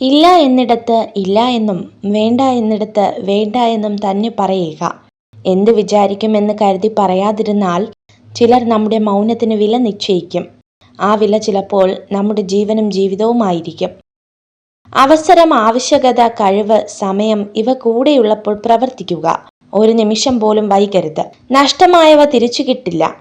ഇല്ല എന്നിടത്ത് ഇല്ല എന്നും വേണ്ട എന്നിടത്ത് വേണ്ട എന്നും തന്നെ പറയുക. എന്ത് വിചാരിക്കുമെന്ന് കരുതി പറയാതിരുന്നാൽ ചിലർ നമ്മുടെ മൗനത്തിന് വില നിശ്ചയിക്കും. ആ വില ചിലപ്പോൾ നമ്മുടെ ജീവനും ജീവിതവുമായിരിക്കും. അവസരം ആവശ്യകത കഴിവ് സമയം ഇവ കൂടെയുള്ളപ്പോൾ പ്രവർത്തിക്കുക. ഒരു നിമിഷം പോലും വൈകരുത്. നഷ്ടമായവ തിരിച്ചു കിട്ടില്ല.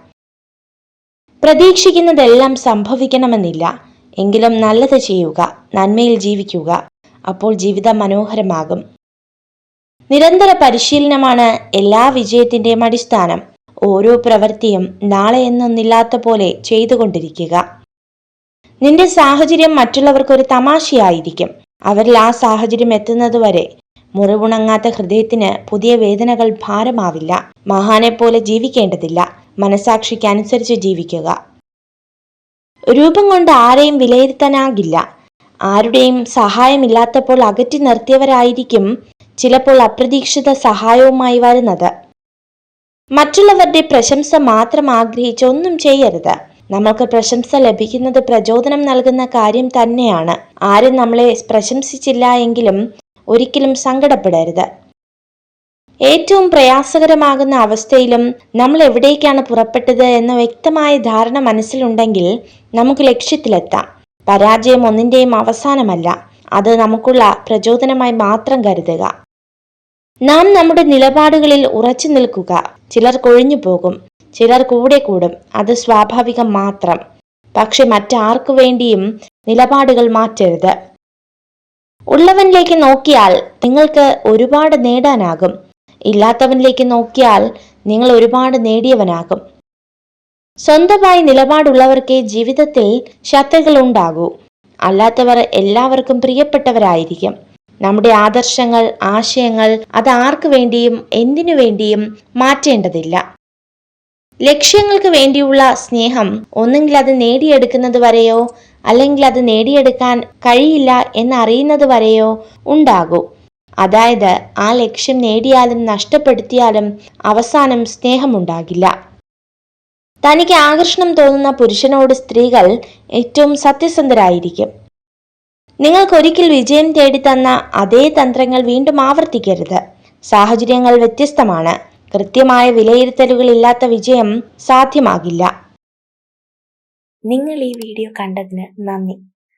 പ്രതീക്ഷിക്കുന്നതെല്ലാം സംഭവിക്കണമെന്നില്ല. എങ്കിലും നല്ലത് ചെയ്യുക നന്മയിൽ ജീവിക്കുക അപ്പോൾ ജീവിതം മനോഹരമാകും. നിരന്തര പരിശീലനമാണ് എല്ലാ വിജയത്തിന്റെയും അടിസ്ഥാനം. ഓരോ പ്രവൃത്തിയും നാളെ എന്നൊന്നില്ലാത്ത പോലെ ചെയ്തുകൊണ്ടിരിക്കുക. നിന്റെ സാഹചര്യം മറ്റുള്ളവർക്ക് ഒരു തമാശയായിരിക്കും. അവരിൽ ആ സാഹചര്യം എത്തുന്നതുവരെ മുറിവുണങ്ങാത്ത ഹൃദയത്തിന് പുതിയ വേദനകൾ ഭാരമാവില്ല. മഹാനെ പോലെ ജീവിക്കേണ്ടതില്ല. മനസാക്ഷിക്ക് അനുസരിച്ച് ജീവിക്കുക. രൂപം കൊണ്ട് ആരെയും വിലയിരുത്താനാകില്ല. ആരുടെയും സഹായമില്ലാത്തപ്പോൾ അകറ്റി നിർത്തിയവരായിരിക്കും ചിലപ്പോൾ അപ്രതീക്ഷിത സഹായവുമായി വരുന്നത്. മറ്റുള്ളവരുടെ പ്രശംസ മാത്രം ആഗ്രഹിച്ച് ഒന്നും ചെയ്യരുത്. നമ്മൾക്ക് പ്രശംസ ലഭിക്കുന്നത് പ്രചോദനം നൽകുന്ന കാര്യം തന്നെയാണ്. ആരും നമ്മളെ പ്രശംസിച്ചില്ല എങ്കിലും ഒരിക്കലും സങ്കടപ്പെടരുത്. ഏറ്റവും പ്രയാസകരമാകുന്ന അവസ്ഥയിലും നമ്മൾ എവിടേക്കാണ് പുറപ്പെട്ടത് എന്ന വ്യക്തമായ ധാരണ മനസ്സിലുണ്ടെങ്കിൽ നമുക്ക് ലക്ഷ്യത്തിലെത്താം. പരാജയം ഒന്നിന്റെയും അവസാനമല്ല. അത് നമുക്കുള്ള പ്രചോദനമായി മാത്രം കരുതുക. നാം നമ്മുടെ നിലപാടുകളിൽ ഉറച്ചു നിൽക്കുക. ചിലർ കൊഴിഞ്ഞു പോകും. ചിലർ കൂടെ കൂടും. അത് സ്വാഭാവികം മാത്രം. പക്ഷെ മറ്റാർക്കു വേണ്ടിയും നിലപാടുകൾ മാറ്റരുത്. ഉള്ളവനിലേക്ക് നോക്കിയാൽ നിങ്ങൾക്ക് ഒരുപാട് നേടാനാകും. ഇല്ലാത്തവനിലേക്ക് നോക്കിയാൽ നിങ്ങൾ ഒരുപാട് നേടിയവനാകും. സ്വന്തമായി നിലപാടുള്ളവർക്കേ ജീവിതത്തിൽ ശത്രുക്കൾ ഉണ്ടാകൂ. അല്ലാത്തവർ എല്ലാവർക്കും പ്രിയപ്പെട്ടവരായിരിക്കും. നമ്മുടെ ആദർശങ്ങൾ ആശയങ്ങൾ അത് ആർക്കു വേണ്ടിയും എന്തിനു വേണ്ടിയും മാറ്റേണ്ടതില്ല. ലക്ഷ്യങ്ങൾക്ക് വേണ്ടിയുള്ള സ്നേഹം ഒന്നെങ്കിൽ അത് നേടിയെടുക്കുന്നത് വരെയോ അല്ലെങ്കിൽ അത് നേടിയെടുക്കാൻ കഴിയില്ല എന്നറിയുന്നത് വരെയോ ഉണ്ടാകൂ. അതായത് ആ ലക്ഷ്യം നേടിയാലും നഷ്ടപ്പെടുത്തിയാലും അവസാനം സ്നേഹമുണ്ടാകില്ല. തനിക്ക് ആകർഷണം തോന്നുന്ന പുരുഷനോട് സ്ത്രീകൾ ഏറ്റവും സത്യസന്ധരായിരിക്കും. നിങ്ങൾക്കൊരിക്കൽ വിജയം തേടി തന്ന അതേ തന്ത്രങ്ങൾ വീണ്ടും ആവർത്തിക്കരുത്. സാഹചര്യങ്ങൾ വ്യത്യസ്തമാണ്. കൃത്യമായ വിലയിരുത്തലുകൾ ഇല്ലാത്ത വിജയം സാധ്യമാകില്ല. നിങ്ങൾ ഈ വീഡിയോ കണ്ടതിന് നന്ദി.